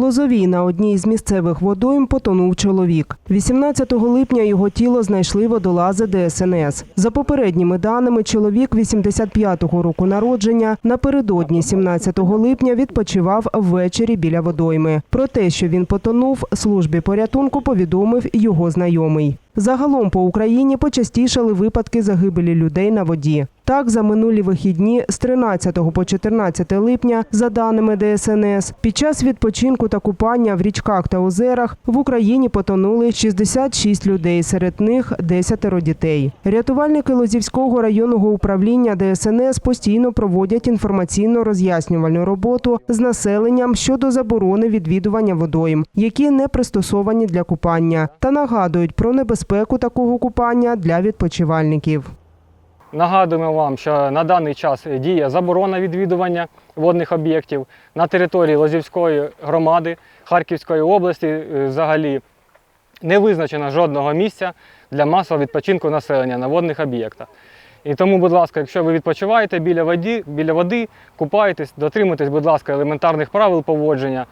Лозовій на одній з місцевих водойм потонув чоловік. 18 липня його тіло знайшли водолази ДСНС. За попередніми даними, чоловік 85-го року народження напередодні 17 липня відпочивав ввечері біля водойми. Про те, що він потонув, службі порятунку повідомив його знайомий. Загалом по Україні почастішали випадки загибелі людей на воді. Так, за минулі вихідні з 13 по 14 липня, за даними ДСНС, під час відпочинку та купання в річках та озерах в Україні потонули 66 людей, серед них 10 дітей. Рятувальники Лозівського районного управління ДСНС постійно проводять інформаційно-роз'яснювальну роботу з населенням щодо заборони відвідування водойм, які не пристосовані для купання, та нагадують про небезпеку такого купання для відпочивальників. Нагадуємо вам, що на даний час діє заборона відвідування водних об'єктів на території Лозівської громади Харківської області е, взагалі не визначено жодного місця для масового відпочинку населення на водних об'єктах. І тому, будь ласка, якщо ви відпочиваєте біля води, біля води, купаєтесь, дотримуйтесь, будь ласка, елементарних правил поводження.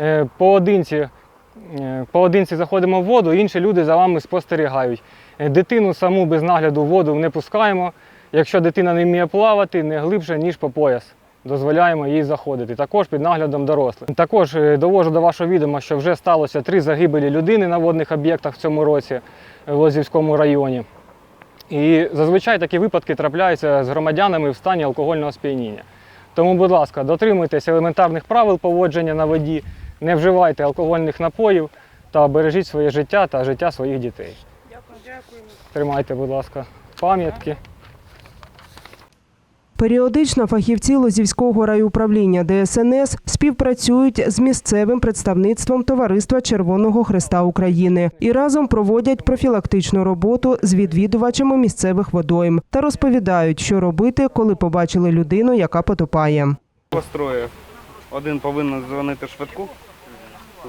Е, Поодинці, поодинці заходимо в воду, інші люди за вами спостерігають. Е, Дитину саму без нагляду в воду не пускаємо. Якщо дитина не вміє плавати, не глибше, ніж по пояс. Дозволяємо їй заходити. Також під наглядом дорослих. Також е, довожу до вашого відома, що вже сталося три загибелі людини на водних об'єктах в цьому році в Лозівському районі. І зазвичай такі випадки трапляються з громадянами в стані алкогольного сп'яніння. Тому, будь ласка, дотримуйтесь елементарних правил поводження на воді, не вживайте алкогольних напоїв та бережіть своє життя та життя своїх дітей. Дякую. Тримайте, будь ласка, пам'ятки. Періодично фахівці Лозівського райуправління ДСНС співпрацюють з місцевим представництвом Товариства Червоного Хреста України і разом проводять профілактичну роботу з відвідувачами місцевих водойм та розповідають, що робити, коли побачили людину, яка потопає. Вас троє. Один повинен дзвонити швидку,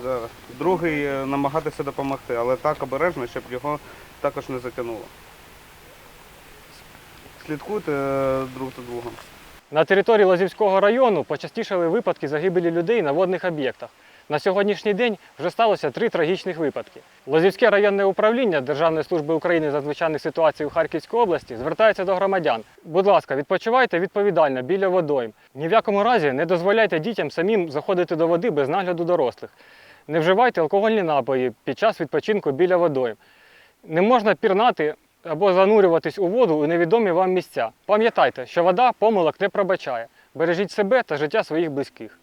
зараз. другий е, намагатися допомогти, але так обережно, щоб його також не затягнуло. Слідкуйте е, друг за другом. На території Лозівського району почастішали випадки загибелі людей на водних об'єктах. На сьогоднішній день вже сталося три трагічних випадки. Лозівське районне управління Державної служби України з надзвичайних ситуацій у Харківській області звертається до громадян. Будь ласка, відпочивайте відповідально біля водойм. Ні в якому разі не дозволяйте дітям самим заходити до води без нагляду дорослих. Не вживайте алкогольні напої під час відпочинку біля водойм. Не можна пірнати або занурюватись у воду у невідомі вам місця. Пам'ятайте, що вода помилок не пробачає. Бережіть себе та життя своїх близьких.